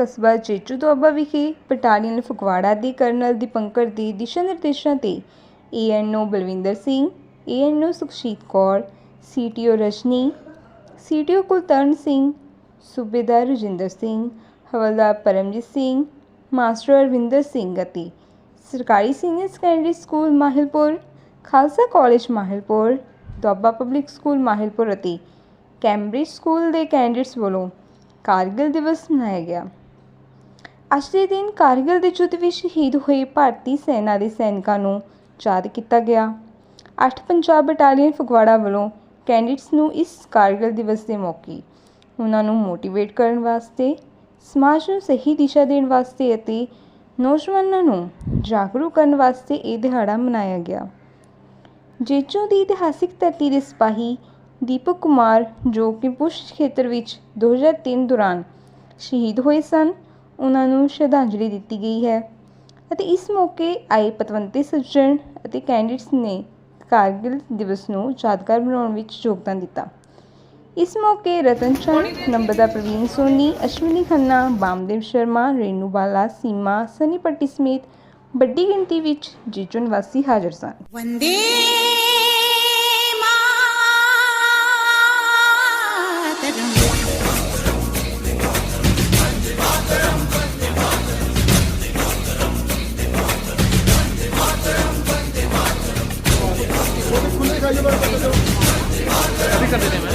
ਕਸਬਾ ਚੇਚੂ ਦੁਆਬਾ ਵਿਖੇ ਬਟਾਲੀਅਨ ਫਗਵਾੜਾ ਦੇ ਕਰਨਲ ਦੀਪੰਕਰ ਦੇ ਦਿਸ਼ਾ ਨਿਰਦੇਸ਼ਾਂ ਤੇ ਏਐਨਓ ਬਲਵਿੰਦਰ ਸਿੰਘ ਏਐਨਓ ਸੁਖਸ਼ੀਤ ਕੌਰ ਸੀਟੀਓ ਰਜਨੀ ਸੀਟੀਓ ਕੁਲਤਰਨ ਸਿੰਘ, ਸੂਬੇਦਾਰ ਰਜਿੰਦਰ ਸਿੰਘ, ਹਵਲਦਾਰ ਪਰਮਜੀਤ ਸਿੰਘ, ਮਾਸਟਰ ਅਰਵਿੰਦਰ ਸਿੰਘ ਅਤੇ ਸਰਕਾਰੀ senior secondary school Mahilpur, Khalsa college Mahilpur Doaba public school Mahilpur ਅਤੇ ਕੈਂਬਰਿਜ ਸਕੂਲ ਦੇ ਕੈਂਡੀਡੇਟਸ ਵੱਲੋਂ ਕਾਰਗਿਲ ਦਿਵਸ ਮਨਾਇਆ ਗਿਆ। ਅੱਜ ਦੇ ਦਿਨ ਕਾਰਗਿਲ ਦੇ ਯੁੱਧ ਵਿੱਚ ਸ਼ਹੀਦ ਹੋਏ ਭਾਰਤੀ ਸੈਨਾ ਦੇ ਸੈਨਿਕਾਂ ਨੂੰ ਯਾਦ ਕੀਤਾ ਗਿਆ। 8 ਪੰਜਾਬ ਬਟਾਲੀਅਨ ਫਗਵਾੜਾ ਵੱਲੋਂ ਕੈਂਡੀਡੇਟਸ ਨੂੰ ਇਸ ਕਾਰਗਿਲ ਦਿਵਸ ਦੇ ਮੌਕੇ ਉਹਨਾਂ ਨੂੰ ਮੋਟੀਵੇਟ ਕਰਨ ਵਾਸਤੇ, ਸਮਾਜ ਨੂੰ ਸਹੀ ਦਿਸ਼ਾ ਦੇਣ ਵਾਸਤੇ ਅਤੇ ਨੌਜਵਾਨਾਂ ਨੂੰ ਜਾਗਰੂਕ ਕਰਨ ਵਾਸਤੇ ਇਹ ਦਿਹਾੜਾ ਮਨਾਇਆ ਗਿਆ। ਜੇਜੋ ਦੀ ਇਤਿਹਾਸਿਕ ਧਰਤੀ ਦੇ ਸਿਪਾਹੀ ਦੀਪਕ ਕੁਮਾਰ ਜੋ ਕਿ ਪੁਸ਼ ਖੇਤਰ ਵਿੱਚ 2003 ਦੌਰਾਨ ਸ਼ਹੀਦ ਹੋਏ ਸਨ ਉਹਨਾਂ ਨੂੰ ਸ਼ਰਧਾਂਜਲੀ ਦਿੱਤੀ ਗਈ ਹੈ ਅਤੇ ਇਸ ਮੌਕੇ ਆਏ ਪਤਵੰਤੇ ਸੱਜਣ ਅਤੇ ਕੈਂਡੀਡੇਟਸ ਨੇ ਕਾਰਗਿਲ ਦਿਵਸ ਨੂੰ ਯਾਦਗਾਰ ਬਣਾਉਣ ਵਿੱਚ ਯੋਗਦਾਨ ਦਿੱਤਾ। ਇਸ ਮੌਕੇ ਰਤਨ ਚੰਦ ਨੰਬਦਾ ਪ੍ਰਵੀਨ ਸੋਨੀ ਅਸ਼ਵਨੀ ਖੰਨਾ ਬਾਮਦੇਵ ਸ਼ਰਮਾ ਰੇਨੂ ਬਾਲਾ ਸੀਮਾ ਸਨੀ ਪੱਟੀ ਸਮੇਤ ਵੱਡੀ ਗਿਣਤੀ ਵਿੱਚ ਜੀਜੋ ਵਾਸੀ ਹਾਜ਼ਰ ਸਨ। ਵੰਦੇ ਅਭੀ कर देते हैं